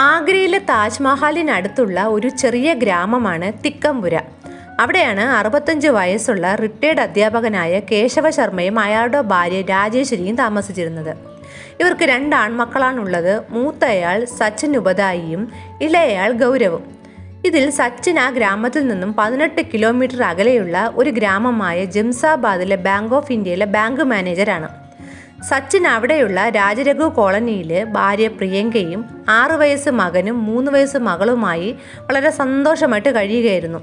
ആഗ്രയിലെ താജ്മഹലിനടുത്തുള്ള ഒരു ചെറിയ ഗ്രാമമാണ് തിക്കമ്പുര. അവിടെയാണ് അറുപത്തഞ്ച് വയസ്സുള്ള റിട്ടയർഡ് അധ്യാപകനായ കേശവ ശർമ്മയും അയാളുടെ ഭാര്യ രാജേശ്വരിയും താമസിച്ചിരുന്നത്. ഇവർക്ക് രണ്ട് ആൺമക്കളാണുള്ളത്. മൂത്തയാൾ സച്ചിൻ ഉപദായിയും ഇളയയാൾ ഗൗരവും. ഇതിൽ സച്ചിൻ ആ ഗ്രാമത്തിൽ നിന്നും പതിനെട്ട് കിലോമീറ്റർ അകലെയുള്ള ഒരു ഗ്രാമമായ ജംസാബാദിലെ ബാങ്ക് ഓഫ് ഇന്ത്യയിലെ ബാങ്ക് മാനേജരാണ് സച്ചിൻ അവിടെയുള്ള രാജരഘു കോളനിയിലെ ഭാര്യ പ്രിയങ്കയും ആറു വയസ്സ് മകനും മൂന്ന് വയസ്സ് മകളുമായി വളരെ സന്തോഷമായിട്ട് കഴിയുകയായിരുന്നു.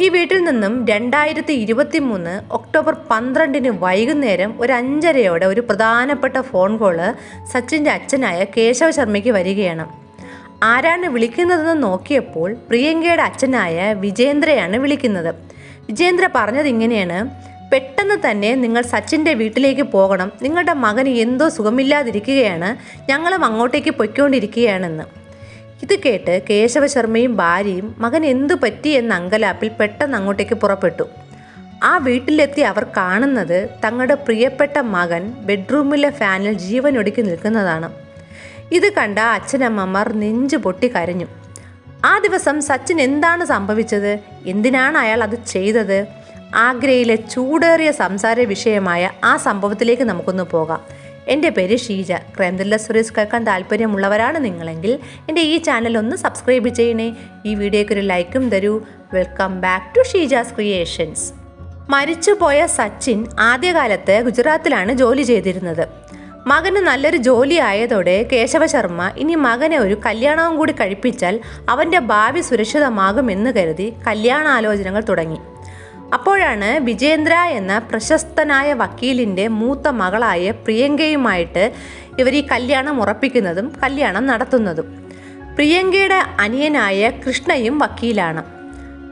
ഈ വീട്ടിൽ നിന്നും രണ്ടായിരത്തി ഇരുപത്തി മൂന്ന് ഒക്ടോബർ പന്ത്രണ്ടിന് വൈകുന്നേരം ഒരു അഞ്ചരയോടെ ഒരു പ്രധാനപ്പെട്ട ഫോൺ കോൾ സച്ചിന്റെ അച്ഛനായ കേശവ ശർമ്മയ്ക്ക് വരികയാണ്. ആരാണ് വിളിക്കുന്നതെന്ന് നോക്കിയപ്പോൾ പ്രിയങ്കയുടെ അച്ഛനായ വിജേന്ദ്രയാണ് വിളിക്കുന്നത്. വിജേന്ദ്ര പറഞ്ഞത് ഇങ്ങനെയാണ്. പെട്ടെന്ന് തന്നെ നിങ്ങൾ സച്ചിന്റെ വീട്ടിലേക്ക് പോകണം. നിങ്ങളുടെ മകന് എന്തോ സുഖമില്ലാതിരിക്കുകയാണ്. ഞങ്ങളും അങ്ങോട്ടേക്ക് പൊയ്ക്കൊണ്ടിരിക്കുകയാണെന്ന്. ഇത് കേട്ട് കേശവ ശർമ്മയും ഭാര്യയും മകൻ എന്തു പറ്റി? എന്ന അങ്കലാപ്പിൽ പെട്ടെന്ന് അങ്ങോട്ടേക്ക് പുറപ്പെട്ടു. ആ വീട്ടിലെത്തി അവർ കാണുന്നത് തങ്ങളുടെ പ്രിയപ്പെട്ട മകൻ ബെഡ്റൂമിലെ ഫാനിൽ ജീവനൊടുക്കി നിൽക്കുന്നതാണ്. ഇത് കണ്ട അച്ഛനമ്മമാർ നെഞ്ചു പൊട്ടി കരഞ്ഞു. ആ ദിവസം സച്ചിൻ എന്താണ് സംഭവിച്ചത്? എന്തിനാണ് അയാൾ അത് ചെയ്തത്? ആഗ്രയിലെ ചൂടേറിയ സംസാര വിഷയമായ ആ സംഭവത്തിലേക്ക് നമുക്കൊന്ന് പോകാം. എന്റെ പേര് ഷീജ. ക്രൈം ത്രില്ലർ സ്റ്റോറീസ് കേൾക്കാൻ താല്പര്യമുള്ളവരാണ് നിങ്ങളെങ്കിൽ എന്റെ ഈ ചാനൽ ഒന്ന് സബ്സ്ക്രൈബ് ചെയ്യണേ. ഈ വീഡിയോയ്ക്ക് ഒരു ലൈക്കും തരൂ. Welcome back to Sheeja's creations. മരിച്ചുപോയ സച്ചിൻ ആദ്യകാലത്ത് ഗുജറാത്തിലാണ് ജോലി ചെയ്തിരുന്നത്. മകന് നല്ലൊരു ജോലി ആയതോടെ കേശവ ശർമ്മ ഇനി മകനെ ഒരു കല്യാണവും കൂടി കഴിപ്പിച്ചാൽ അവന്റെ ഭാവി സുരക്ഷിതമാകുമെന്ന് കരുതി കല്യാണാലോചനകൾ തുടങ്ങി. അപ്പോഴാണ് വിജേന്ദ്ര എന്ന പ്രശസ്തനായ വക്കീലിന്റെ മൂത്ത മകളായ പ്രിയങ്കയുമായിട്ട് ഇവർ ഈ കല്യാണം ഉറപ്പിക്കുന്നതും കല്യാണം നടത്തുന്നതും. പ്രിയങ്കയുടെ അനിയനായ കൃഷ്ണയും വക്കീലാണ്.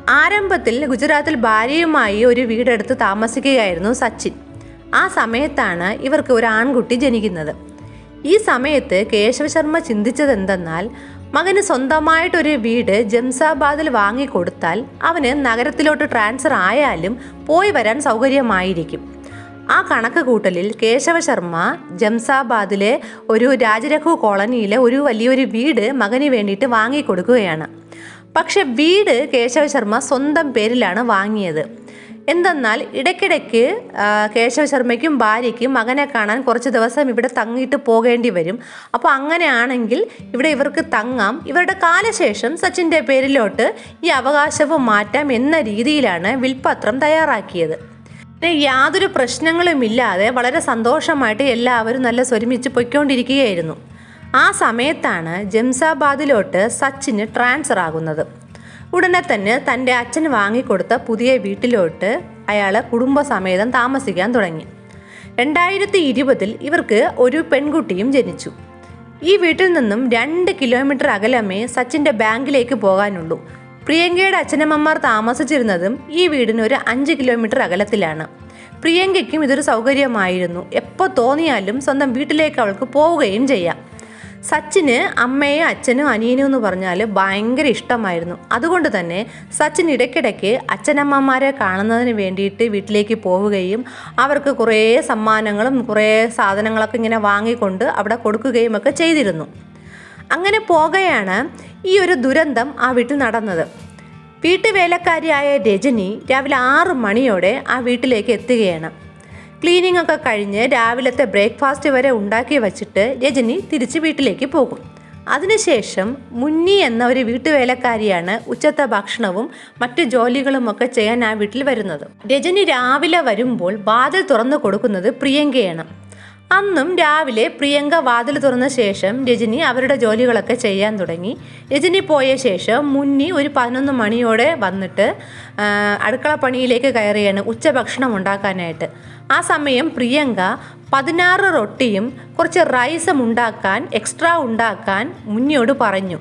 ആരംഭത്തിൽ ഗുജറാത്തിൽ ഭാര്യയുമായി ഒരു വീടെടുത്ത് താമസിക്കുകയായിരുന്നു സച്ചിൻ. ആ സമയത്താണ് ഇവർക്ക് ഒരു ആൺകുട്ടി ജനിക്കുന്നത്. ഈ സമയത്ത് കേശവ ശർമ്മ ചിന്തിച്ചത് എന്തെന്നാൽ മകന് സ്വന്തമായിട്ടൊരു വീട് ജംസാബാദിൽ വാങ്ങിക്കൊടുത്താൽ അവന് നഗരത്തിലോട്ട് ട്രാൻസ്ഫർ ആയാലും പോയി വരാൻ സൗകര്യമായിരിക്കും. ആ കണക്ക് കൂട്ടലിൽ കേശവ ശർമ്മ ജംസാബാദിലെ ഒരു രാജരഘു കോളനിയിലെ ഒരു വലിയൊരു വീട് മകന് വേണ്ടിയിട്ട് വാങ്ങിക്കൊടുക്കുകയാണ്. പക്ഷെ വീട് കേശവ ശർമ്മ സ്വന്തം പേരിലാണ് വാങ്ങിയത്. എന്തെന്നാൽ ഇടയ്ക്കിടയ്ക്ക് കേശവ ശർമ്മയ്ക്കും ഭാര്യയ്ക്കും മകനെ കാണാൻ കുറച്ച് ദിവസം ഇവിടെ തങ്ങിയിട്ട് പോകേണ്ടി വരും. അപ്പോൾ അങ്ങനെയാണെങ്കിൽ ഇവിടെ ഇവർക്ക് തങ്ങാം. ഇവരുടെ കാലശേഷം സച്ചിന്റെ പേരിലോട്ട് ഈ അവകാശവും മാറ്റാം എന്ന രീതിയിലാണ് വിൽപത്രം തയ്യാറാക്കിയത്. പിന്നെ യാതൊരു പ്രശ്നങ്ങളുമില്ലാതെ വളരെ സന്തോഷമായിട്ട് എല്ലാവരും നല്ല സ്വരുമിച്ച് പൊയ്ക്കൊണ്ടിരിക്കുകയായിരുന്നു. ആ സമയത്താണ് ജംസാബാദിലോട്ട് സച്ചിന് ട്രാൻസ്ഫർ ആകുന്നത് ഉടനെ തന്നെ തന്റെ അച്ഛൻ വാങ്ങിക്കൊടുത്ത പുതിയ വീട്ടിലോട്ട് അയാൾ കുടുംബസമേതം താമസിക്കാൻ തുടങ്ങി. രണ്ടായിരത്തി ഇരുപതിൽ ഇവർക്ക് ഒരു പെൺകുട്ടിയും ജനിച്ചു. ഈ വീട്ടിൽ നിന്നും രണ്ട് കിലോമീറ്റർ അകലമേ സച്ചിന്റെ ബാങ്കിലേക്ക് പോകാനുള്ളൂ. പ്രിയങ്കയുടെ അച്ഛനമ്മമാർ താമസിച്ചിരുന്നതും ഈ വീടിന് ഒരു അഞ്ച് കിലോമീറ്റർ അകലത്തിലാണ്. പ്രിയങ്കയ്ക്കും ഇതൊരു സൗകര്യമായിരുന്നു. എപ്പോൾ തോന്നിയാലും സ്വന്തം വീട്ടിലേക്ക് അവൾക്ക് പോവുകയും ചെയ്യാം. സച്ചിന് അമ്മയെ അച്ഛനും അനിയനും എന്ന് പറഞ്ഞാൽ ഭയങ്കര ഇഷ്ടമായിരുന്നു. അതുകൊണ്ട് തന്നെ സച്ചിൻ ഇടയ്ക്കിടയ്ക്ക് അച്ഛനമ്മമാരെ കാണുന്നതിന് വേണ്ടിയിട്ട് വീട്ടിലേക്ക് പോവുകയും അവർക്ക് കുറേ സമ്മാനങ്ങളും കുറേ സാധനങ്ങളൊക്കെ ഇങ്ങനെ വാങ്ങിക്കൊണ്ട് അവിടെ കൊടുക്കുകയും ഒക്കെ ചെയ്തിരുന്നു. അങ്ങനെ പോകെയാണ് ഈ ഒരു ദുരന്തം ആ വീട്ടിൽ നടന്നത്. വീട്ടുവേലക്കാരിയായ രജനി രാവിലെ ആറ് മണിയോടെ ആ വീട്ടിലേക്ക് എത്തുകയാണ്. ക്ലീനിങ് ഒക്കെ കഴിഞ്ഞ് രാവിലത്തെ ബ്രേക്ക്ഫാസ്റ്റ് വരെ ഉണ്ടാക്കി വച്ചിട്ട് രജനി തിരിച്ച് വീട്ടിലേക്ക് പോകും. അതിനുശേഷം മുന്നി എന്ന ഒരു വീട്ടുവേലക്കാരിയാണ് ഉച്ചത്തെ ഭക്ഷണവും മറ്റു ജോലികളുമൊക്കെ ചെയ്യാൻ ആ വീട്ടിൽ വരുന്നത്. രജനി രാവിലെ വരുമ്പോൾ വാതിൽ തുറന്നു കൊടുക്കുന്നത് പ്രിയങ്കയാണ്. അന്നും രാവിലെ പ്രിയങ്ക വാതിൽ തുറന്ന ശേഷം രജനി അവരുടെ ജോലികളൊക്കെ ചെയ്യാൻ തുടങ്ങി. രജനി പോയ ശേഷം മുന്നി ഒരു പതിനൊന്ന് മണിയോടെ വന്നിട്ട് അടുക്കള പണിയിലേക്ക് കയറിയാണ് ഉച്ചഭക്ഷണം ഉണ്ടാക്കാനായിട്ട്. ആ സമയം പ്രിയങ്ക പതിനാറ് റൊട്ടിയും കുറച്ച് റൈസും ഉണ്ടാക്കാൻ എക്സ്ട്രാ ഉണ്ടാക്കാൻ മുന്നിയോട് പറഞ്ഞു.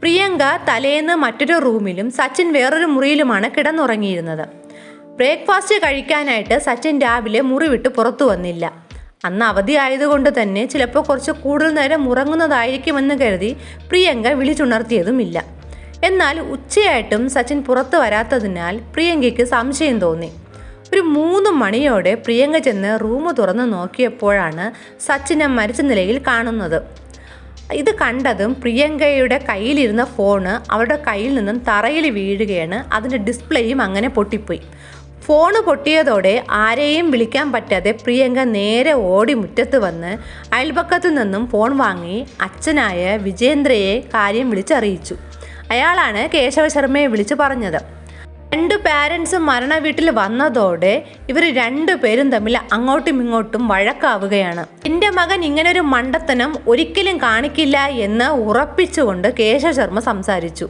പ്രിയങ്ക തലേന്ന് മറ്റൊരു റൂമിലും സച്ചിൻ വേറൊരു മുറിയിലുമാണ് കിടന്നുറങ്ങിയിരുന്നത്. ബ്രേക്ക്ഫാസ്റ്റ് കഴിക്കാനായിട്ട് സച്ചിൻ രാവിലെ മുറി വിട്ട് പുറത്തു വന്നില്ല. അന്ന് അവധി ആയതുകൊണ്ട് തന്നെ ചിലപ്പോൾ കുറച്ച് കൂടുതൽ നേരം ഉറങ്ങുന്നതായിരിക്കുമെന്ന് കരുതി പ്രിയങ്ക വിളിച്ചുണർത്തിയതുമില്ല. എന്നാൽ ഉച്ചയായിട്ടും സച്ചിൻ പുറത്തു വരാത്തതിനാൽ പ്രിയങ്കയ്ക്ക് സംശയം തോന്നി. ഒരു മൂന്ന് മണിയോടെ പ്രിയങ്ക ചെന്ന് റൂം തുറന്ന് നോക്കിയപ്പോഴാണ് സച്ചിനെ മരിച്ച നിലയിൽ കാണുന്നത്. ഇത് കണ്ടതും പ്രിയങ്കയുടെ കയ്യിലിരുന്ന ഫോണ് അവരുടെ കയ്യിൽ നിന്നും തറയിൽ വീഴുകയാണ്. അതിന്റെ ഡിസ്പ്ലേയും അങ്ങനെ പൊട്ടിപ്പോയി. ഫോണ് പൊട്ടിയതോടെ ആരെയും വിളിക്കാൻ പറ്റാതെ പ്രിയങ്ക നേരെ ഓടി മുറ്റത്ത് വന്ന് അയൽപക്കത്തു നിന്നും ഫോൺ വാങ്ങി അച്ഛനായ വിജേന്ദ്രയെ കാര്യം വിളിച്ചറിയിച്ചു. അയാളാണ് കേശവ ശർമ്മയെ വിളിച്ചു പറഞ്ഞത്. രണ്ട് പാരൻസും മരണ വീട്ടിൽ വന്നതോടെ ഇവർ രണ്ടുപേരും തമ്മിൽ അങ്ങോട്ടും ഇങ്ങോട്ടും വഴക്കാവുകയാണ്. എന്റെ മകൻ ഇങ്ങനൊരു മണ്ടത്തനം ഒരിക്കലും കാണിക്കില്ല എന്ന് ഉറപ്പിച്ചുകൊണ്ട് കേശവ ശർമ്മ സംസാരിച്ചു.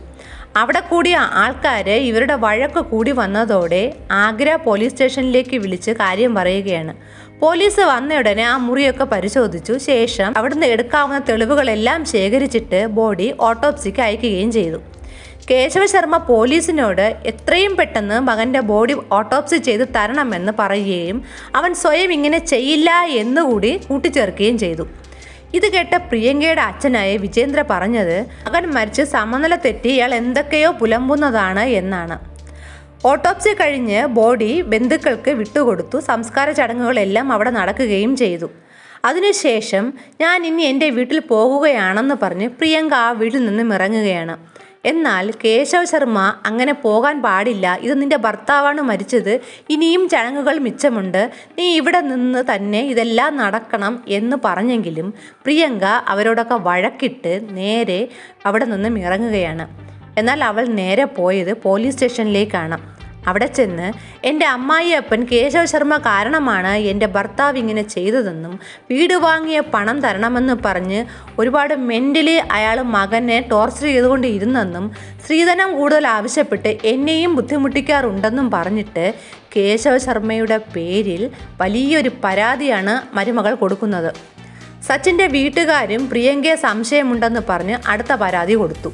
അവിടെ കൂടിയ ആൾക്കാർ ഇവരുടെ വഴക്ക് കൂടി വന്നതോടെ ആഗ്ര പോലീസ് സ്റ്റേഷനിലേക്ക് വിളിച്ച് കാര്യം പറയുകയാണ്. പോലീസ് വന്നയുടനെ ആ മുറിയൊക്കെ പരിശോധിച്ചു. ശേഷം അവിടുന്ന് എടുക്കാവുന്ന തെളിവുകളെല്ലാം ശേഖരിച്ചിട്ട് ബോഡി ഓട്ടോപ്സിക്ക് അയക്കുകയും ചെയ്തു. കേശവ ശർമ്മ പോലീസിനോട് എത്രയും പെട്ടെന്ന് മകന്റെ ബോഡി ഓട്ടോപ്സി ചെയ്ത് തരണമെന്ന് പറയുകയും അവൻ സ്വയം ഇങ്ങനെ ചെയ്യില്ല എന്നുകൂടി കൂട്ടിച്ചേർക്കുകയും ചെയ്തു. ഇത് കേട്ട പ്രിയങ്കയുടെ അച്ഛനായ വിജേന്ദ്ര പറഞ്ഞത് മകൻ മരിച്ച് സമനില തെറ്റി ഇയാൾ എന്തൊക്കെയോ പുലമ്പുന്നതാണ് എന്നാണ്. ഓട്ടോപ്സി കഴിഞ്ഞ് ബോഡി ബന്ധുക്കൾക്ക് വിട്ടുകൊടുത്തു. സംസ്കാര ചടങ്ങുകളെല്ലാം അവിടെ നടക്കുകയും ചെയ്തു. അതിനുശേഷം ഞാൻ ഇനി എന്റെ വീട്ടിൽ പോകുകയാണെന്ന് പറഞ്ഞ് പ്രിയങ്ക ആ വീട്ടിൽ നിന്നും ഇറങ്ങുകയാണ്. എന്നാൽ കേശവ ശർമ്മ അങ്ങനെ പോകാൻ പാടില്ല. ഇത് നിന്റെ ഭർത്താവാണ് മരിച്ചത്. ഇനിയും ചടങ്ങുകൾ മിച്ചമുണ്ട്. നീ ഇവിടെ നിന്ന് തന്നെ ഇതെല്ലാം നടക്കണം എന്ന് പറഞ്ഞെങ്കിലും പ്രിയങ്ക അവരോടൊക്കെ വഴക്കിട്ട് നേരെ അവിടെ നിന്നും ഇറങ്ങുകയാണ്. എന്നാൽ അവൾ നേരെ പോയത് പോലീസ് സ്റ്റേഷനിലേക്കാണ്. അവിടെ ചെന്ന് എന്റെ അമ്മായിയപ്പൻ കേശവ ശർമ്മ കാരണമാണ് എന്റെ ഭർത്താവ് ഇങ്ങനെ ചെയ്തതെന്നും വീട് വാങ്ങിയ പണം തരണമെന്ന് പറഞ്ഞ് ഒരുപാട് മെന്റലി അയാൾ മകനെ ടോർച്ചർ ചെയ്തുകൊണ്ട് ഇരുന്നെന്നും സ്ത്രീധനം കൂടുതൽ ആവശ്യപ്പെട്ട് എന്നെയും ബുദ്ധിമുട്ടിക്കാറുണ്ടെന്നും പറഞ്ഞിട്ട് കേശവ ശർമ്മയുടെ പേരിൽ വലിയൊരു പരാതിയാണ് മരുമകൾ കൊടുക്കുന്നത്. സച്ചിന്റെ വീട്ടുകാരും പ്രിയങ്കയെ സംശയമുണ്ടെന്ന് പറഞ്ഞ് അടുത്ത പരാതി കൊടുത്തു.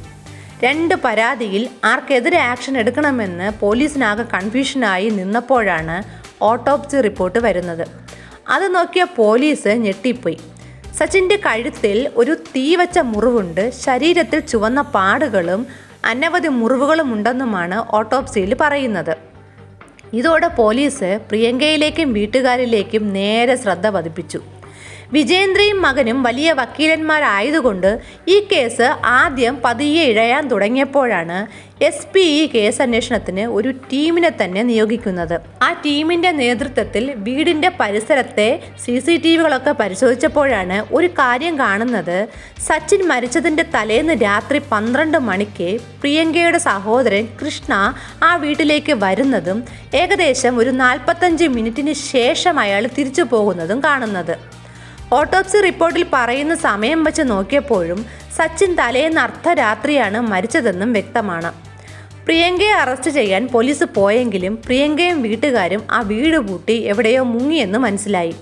രണ്ട് പരാതിയിൽ ആർക്കെതിരെ ആക്ഷൻ എടുക്കണമെന്ന് പോലീസിനാകെ കൺഫ്യൂഷനായി നിന്നപ്പോഴാണ് ഓട്ടോപ്സി റിപ്പോർട്ട് വരുന്നത്. അത് നോക്കിയ പോലീസ് ഞെട്ടിപ്പോയി. സച്ചിന്റെ കഴുത്തിൽ ഒരു തീവച്ച മുറിവുണ്ട്. ശരീരത്തിൽ ചുവന്ന പാടുകളും അനവധി മുറിവുകളും ഉണ്ടെന്നുമാണ് ഓട്ടോപ്സിയിൽ പറയുന്നത്. ഇതോടെ പോലീസ് പ്രിയങ്കയിലേക്കും വീട്ടുകാരിലേക്കും നേരെ ശ്രദ്ധ പതിപ്പിച്ചു. വിജേന്ദ്രയും മകനും വലിയ വക്കീലന്മാരായതുകൊണ്ട് ഈ കേസ് ആദ്യം പതിയെ ഇഴയാൻ തുടങ്ങിയപ്പോഴാണ് എസ് പി ഈ കേസ് അന്വേഷണത്തിന് ഒരു ടീമിനെ തന്നെ നിയോഗിക്കുന്നത്. ആ ടീമിന്റെ നേതൃത്വത്തിൽ വീടിന്റെ പരിസരത്തെ സി സി ടി വികളൊക്കെ പരിശോധിച്ചപ്പോഴാണ് ഒരു കാര്യം കാണുന്നത്. സച്ചിൻ മരിച്ചതിന്റെ തലേന്ന് രാത്രി പന്ത്രണ്ട് മണിക്ക് പ്രിയങ്കയുടെ സഹോദരൻ കൃഷ്ണ ആ വീട്ടിലേക്ക് വരുന്നതും ഏകദേശം ഒരു നാൽപ്പത്തഞ്ച് മിനിറ്റിന് ശേഷം അയാൾ തിരിച്ചു പോകുന്നതും കാണുന്നത്. ഓട്ടോപ്സി റിപ്പോർട്ടിൽ പറയുന്ന സമയം വെച്ച് നോക്കിയപ്പോഴും സച്ചിൻ തലേന്ന് അർദ്ധരാത്രിയാണ് മരിച്ചതെന്നും വ്യക്തമാണ്. പ്രിയങ്കയെ അറസ്റ്റ് ചെയ്യാൻ പോലീസ് പോയെങ്കിലും പ്രിയങ്കയും വീട്ടുകാരും ആ വീട് പൂട്ടി എവിടെയോ മുങ്ങിയെന്ന് മനസ്സിലായി.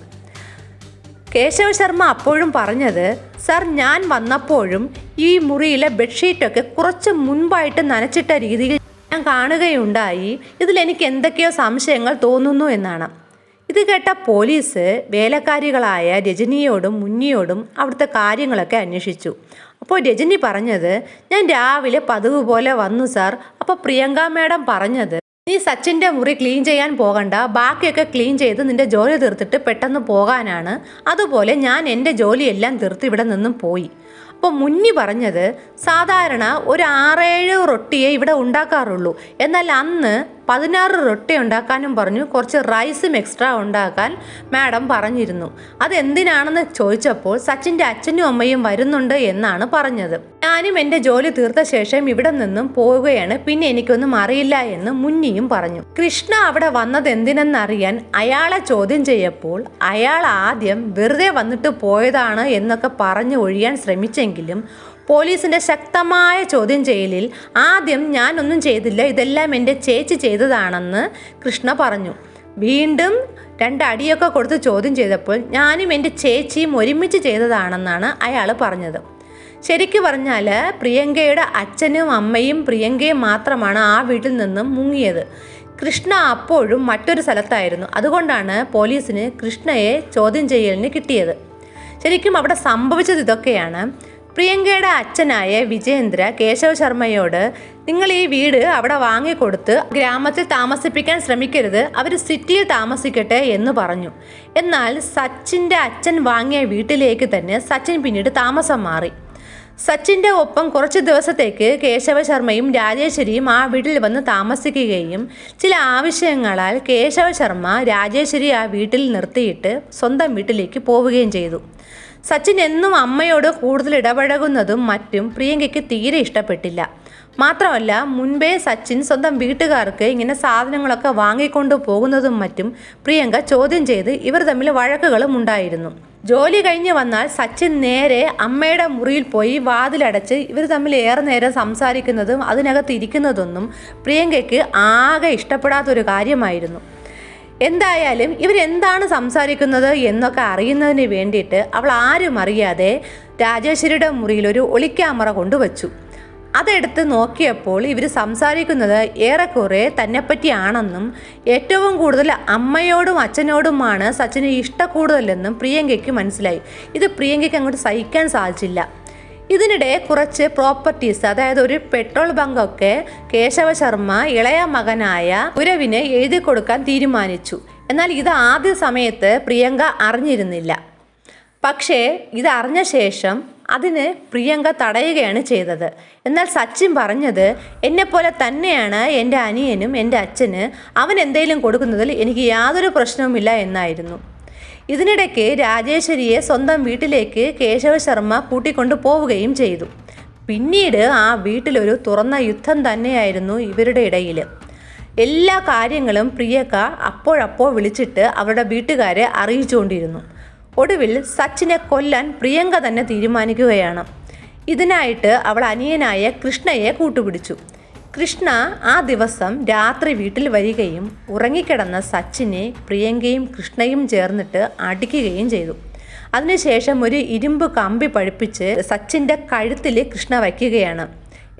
കേശവ ശർമ്മ അപ്പോഴും പറഞ്ഞത് സർ ഞാൻ വന്നപ്പോഴും ഈ മുറിയിലെ ബെഡ്ഷീറ്റൊക്കെ കുറച്ച് മുൻപായിട്ട് നനച്ചിട്ട രീതിയിൽ ഞാൻ കാണുകയുണ്ടായി. ഇതിൽ എനിക്ക് എന്തൊക്കെയോ സംശയങ്ങൾ തോന്നുന്നു എന്നാണ്. ഇത് കേട്ട പോലീസ് വേലക്കാരികളായ രജനിയോടും മുന്നിയോടും അവിടുത്തെ കാര്യങ്ങളൊക്കെ അന്വേഷിച്ചു. അപ്പോൾ രജനി പറഞ്ഞത് ഞാൻ രാവിലെ പതിവ് പോലെ വന്നു സാർ. അപ്പോൾ പ്രിയങ്ക മാഡം പറഞ്ഞത് നീ സച്ചിന്റെ മുറി ക്ലീൻ ചെയ്യാൻ പോകണ്ട. ബാക്കിയൊക്കെ ക്ലീൻ ചെയ്ത് നിന്റെ ജോലി തീർത്തിട്ട് പെട്ടെന്ന് പോകാനാണ്. അതുപോലെ ഞാൻ എന്റെ ജോലിയെല്ലാം തീർത്ത് ഇവിടെ നിന്നും പോയി. അപ്പോൾ മുന്നി പറഞ്ഞത് സാധാരണ ഒരു ആറേഴ് റൊട്ടിയെ ഇവിടെ ഉണ്ടാക്കാറുള്ളൂ. എന്നാൽ അന്ന് പതിനാറ് റൊട്ടി ഉണ്ടാക്കാനും പറഞ്ഞു. കുറച്ച് റൈസും എക്സ്ട്രാ ഉണ്ടാക്കാൻ മാഡം പറഞ്ഞിരുന്നു. അതെന്തിനാണെന്ന് ചോദിച്ചപ്പോൾ സച്ചിന്റെ അച്ഛനും അമ്മയും വരുന്നുണ്ട് എന്നാണ് പറഞ്ഞത്. ഞാനും എന്റെ ജോലി തീർത്ത ശേഷം ഇവിടെ നിന്നും പോവുകയാണ്. പിന്നെ എനിക്കൊന്നും അറിയില്ല എന്ന് മുന്നിയും പറഞ്ഞു. കൃഷ്ണ അവിടെ വന്നത് എന്തിനെന്നറിയാൻ അയാളെ ചോദ്യം ചെയ്യപ്പോൾ അയാൾ ആദ്യം വെറുതെ വന്നിട്ട് പോയതാണ് എന്നൊക്കെ പറഞ്ഞു ഒഴിയാൻ ശ്രമിച്ചെങ്കിലും പോലീസിന്റെ ശക്തമായ ചോദ്യം ചെയ്യലിൽ ആദ്യം ഞാനൊന്നും ചെയ്തില്ല ഇതെല്ലാം എന്റെ ചേച്ചി ചെയ്തതാണെന്ന് കൃഷ്ണ പറഞ്ഞു. വീണ്ടും രണ്ടടിയൊക്കെ കൊടുത്ത് ചോദ്യം ചെയ്തപ്പോൾ ഞാനും എന്റെ ചേച്ചിയും ഒരുമിച്ച് ചെയ്തതാണെന്നാണ് അയാൾ പറഞ്ഞത്. ശരിക്കു പറഞ്ഞാൽ പ്രിയങ്കയുടെ അച്ഛനും അമ്മയും പ്രിയങ്കയും മാത്രമാണ് ആ വീട്ടിൽ നിന്നും മുങ്ങിയത്. കൃഷ്ണ അപ്പോഴും മറ്റൊരു സ്ഥലത്തായിരുന്നു. അതുകൊണ്ടാണ് പോലീസിന് കൃഷ്ണയെ ചോദ്യം ചെയ്യലിന് കിട്ടിയത്. ശരിക്കും അവിടെ സംഭവിച്ചത് ഇതൊക്കെയാണ്. പ്രിയങ്കയുടെ അച്ഛനായ വിജേന്ദ്ര കേശവ ശർമ്മയോട് നിങ്ങൾ ഈ വീട് അവിടെ വാങ്ങിക്കൊടുത്ത് ഗ്രാമത്തിൽ താമസിപ്പിക്കാൻ ശ്രമിക്കരുത് അവർ സിറ്റിയിൽ താമസിക്കട്ടെ എന്ന് പറഞ്ഞു. എന്നാൽ സച്ചിന്റെ അച്ഛൻ വാങ്ങിയ വീട്ടിലേക്ക് തന്നെ സച്ചിൻ പിന്നീട് താമസം മാറി. സച്ചിന്റെ ഒപ്പം കുറച്ച് ദിവസത്തേക്ക് കേശവ ശർമ്മയും രാജേശ്വരിയും ആ വീട്ടിൽ വന്ന് താമസിക്കുകയും ചില ആവശ്യങ്ങളാൽ കേശവ ശർമ്മ രാജേശ്വരി ആ വീട്ടിൽ നിർത്തിയിട്ട് സ്വന്തം വീട്ടിലേക്ക് പോവുകയും ചെയ്തു. സച്ചിൻ എന്നും അമ്മയോട് കൂടുതൽ ഇടപഴകുന്നതും മറ്റും പ്രിയങ്കയ്ക്ക് തീരെ ഇഷ്ടപ്പെട്ടില്ല. മാത്രമല്ല മുൻപേ സച്ചിൻ സ്വന്തം വീട്ടുകാർക്ക് ഇങ്ങനെ സാധനങ്ങളൊക്കെ വാങ്ങിക്കൊണ്ടു പോകുന്നതും മറ്റും പ്രിയങ്ക ചോദ്യം ചെയ്ത് ഇവർ തമ്മിൽ വഴക്കുകളും ഉണ്ടായിരുന്നു. ജോലി കഴിഞ്ഞ് വന്നാൽ സച്ചിൻ നേരെ അമ്മയുടെ മുറിയിൽ പോയി വാതിലടച്ച് ഇവർ തമ്മിൽ ഏറെ നേരം സംസാരിക്കുന്നതും അതിനകത്ത് ഇരിക്കുന്നതൊന്നും പ്രിയങ്കയ്ക്ക് ആകെ ഇഷ്ടപ്പെടാത്തൊരു കാര്യമായിരുന്നു. എന്തായാലും ഇവരെന്താണ് സംസാരിക്കുന്നത് എന്നൊക്കെ അറിയുന്നതിന് വേണ്ടിയിട്ട് അവൾ ആരും അറിയാതെ രാജേശ്വരിയുടെ മുറിയിൽ ഒരു ഒളിക്യാമറ കൊണ്ടുവച്ചു. അതെടുത്ത് നോക്കിയപ്പോൾ ഇവർ സംസാരിക്കുന്നത് ഏറെക്കുറെ തന്നെപ്പറ്റിയാണെന്നും ഏറ്റവും കൂടുതൽ അമ്മയോടും അച്ഛനോടുമാണ് സച്ചിന് ഇഷ്ടക്കൂടുതലെന്നും പ്രിയങ്കയ്ക്ക് മനസ്സിലായി. ഇത് പ്രിയങ്കയ്ക്ക് അങ്ങോട്ട് സഹിക്കാൻ സാധിച്ചില്ല. ഇതിനിടെ കുറച്ച് പ്രോപ്പർട്ടീസ് അതായത് ഒരു പെട്രോൾ ബങ്കൊക്കെ കേശവ ശർമ്മ ഇളയ മകനായ ഉരവിന് എഴുതി കൊടുക്കാൻ തീരുമാനിച്ചു. എന്നാൽ ഇത് ആദ്യ സമയത്ത് പ്രിയങ്ക അറിഞ്ഞിരുന്നില്ല. പക്ഷേ ഇത് അറിഞ്ഞ ശേഷം അതിന് പ്രിയങ്ക തടയുകയാണ് ചെയ്തത്. എന്നാൽ സച്ചിൻ പറഞ്ഞത് എന്നെപ്പോലെ തന്നെയാണ് എന്റെ അനിയനും എന്റെ അച്ഛന് അവൻ എന്തെങ്കിലും കൊടുക്കുന്നതിൽ എനിക്ക് യാതൊരു പ്രശ്നവുമില്ല എന്നായിരുന്നു. ഇതിനിടയ്ക്ക് രാജേശ്വരിയെ സ്വന്തം വീട്ടിലേക്ക് കേശവ ശർമ്മ കൂട്ടിക്കൊണ്ടു പോവുകയും ചെയ്തു. പിന്നീട് ആ വീട്ടിലൊരു തുറന്ന യുദ്ധം തന്നെയായിരുന്നു ഇവരുടെ ഇടയിൽ എല്ലാ കാര്യങ്ങളും പ്രിയക്ക അപ്പോഴപ്പോൾ വിളിച്ചിട്ട് അവരുടെ വീട്ടുകാരെ അറിയിച്ചുകൊണ്ടിരുന്നു. ഒടുവിൽ സച്ചിനെ കൊല്ലാൻ പ്രിയങ്ക തന്നെ തീരുമാനിക്കുകയാണ്. ഇതിനായിട്ട് അവൾ അനിയനായ കൃഷ്ണയെ കൂട്ടുപിടിച്ചു. കൃഷ്ണ ആ ദിവസം രാത്രി വീട്ടിൽ വരികയും ഉറങ്ങിക്കിടന്ന സച്ചിനെ പ്രിയങ്കയും കൃഷ്ണയും ചേർന്നിട്ട് അടിക്കുകയും ചെയ്തു. അതിനുശേഷം ഒരു ഇരുമ്പ് കമ്പി പഴുപ്പിച്ച് സച്ചിന്റെ കഴുത്തിൽ കൃഷ്ണ വയ്ക്കുകയാണ്.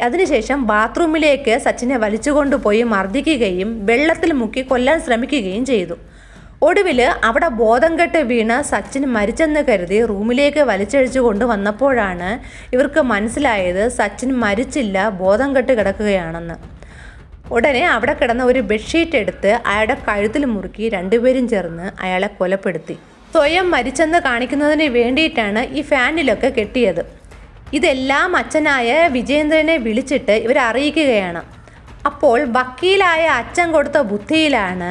അതിനുശേഷം ബാത്റൂമിലേക്ക് സച്ചിനെ വലിച്ചുകൊണ്ടുപോയി മർദ്ദിക്കുകയും വെള്ളത്തിൽ മുക്കി കൊല്ലാൻ ശ്രമിക്കുകയും ചെയ്തു. ഒടുവിൽ അവിടെ ബോധം കെട്ട് വീണ സച്ചിൻ മരിച്ചെന്ന് കരുതി റൂമിലേക്ക് വലിച്ചഴിച്ചു കൊണ്ടുവന്നപ്പോഴാണ് ഇവർക്ക് മനസ്സിലായത് സച്ചിൻ മരിച്ചില്ല ബോധം കെട്ട് കിടക്കുകയാണെന്ന്. ഉടനെ അവിടെ കിടന്ന ഒരു ബെഡ്ഷീറ്റ് എടുത്ത് അയാളുടെ കഴുത്തിൽ മുറുക്കി രണ്ടുപേരും ചേർന്ന് അയാളെ കൊലപ്പെടുത്തി. സ്വയം മരിച്ചെന്ന് കാണിക്കുന്നതിന് വേണ്ടിയിട്ടാണ് ഈ ഫാനിലൊക്കെ കെട്ടിയത്. ഇതെല്ലാം അച്ഛനായ വിജേന്ദ്രനെ വിളിച്ചിട്ട് ഇവർ അറിയിക്കുകയാണ്. അപ്പോൾ വക്കീലായ അച്ഛൻ കൊടുത്ത ബുദ്ധിയിലാണ്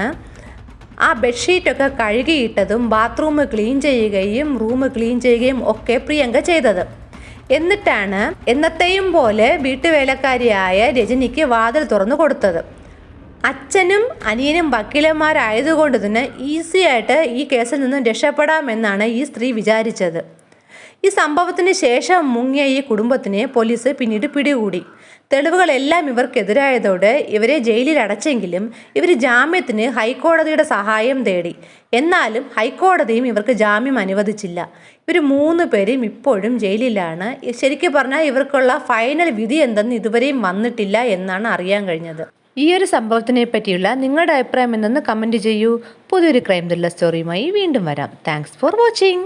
ആ ബെഡ്ഷീറ്റൊക്കെ കഴുകിയിട്ടതും ബാത്റൂം ക്ലീൻ ചെയ്യുകയും റൂം ക്ലീൻ ചെയ്യുകയും ഒക്കെ പ്രിയങ്ക ചെയ്തത്. എന്നിട്ടാണ് എന്നത്തെയും പോലെ വീട്ടുവേലക്കാരിയായ രജനിക്ക് വാതിൽ തുറന്നു കൊടുത്തത്. അച്ഛനും അനിയനും വക്കീലന്മാരായതുകൊണ്ട് തന്നെ ഈസി ആയിട്ട് ഈ കേസിൽ നിന്നും രക്ഷപ്പെടാമെന്നാണ് ഈ സ്ത്രീ വിചാരിച്ചത്. ഈ സംഭവത്തിന് ശേഷം മുങ്ങിയ ഈ കുടുംബത്തിനെ പോലീസ് പിന്നീട് പിടികൂടി. തെളിവുകളെല്ലാം ഇവർക്കെതിരായതോടെ ഇവരെ ജയിലിൽ അടച്ചെങ്കിലും ഇവർ ജാമ്യത്തിന് ഹൈക്കോടതിയുടെ സഹായം തേടി. എന്നാലും ഹൈക്കോടതിയും ഇവർക്ക് ജാമ്യം അനുവദിച്ചില്ല. ഇവർ മൂന്ന് പേരും ഇപ്പോഴും ജയിലിലാണ്. ശരിക്കും പറഞ്ഞാൽ ഇവർക്കുള്ള ഫൈനൽ വിധി എന്തെന്ന് ഇതുവരെയും വന്നിട്ടില്ല എന്നാണ് അറിയാൻ കഴിഞ്ഞത്. ഈ ഒരു സംഭവത്തിനെ പറ്റിയുള്ള നിങ്ങളുടെ അഭിപ്രായം എന്തെന്ന് കമന്റ് ചെയ്യൂ. പുതിയൊരു ക്രൈം ത്രില്ലർ സ്റ്റോറിയുമായി വീണ്ടും വരാം. Thanks for watching.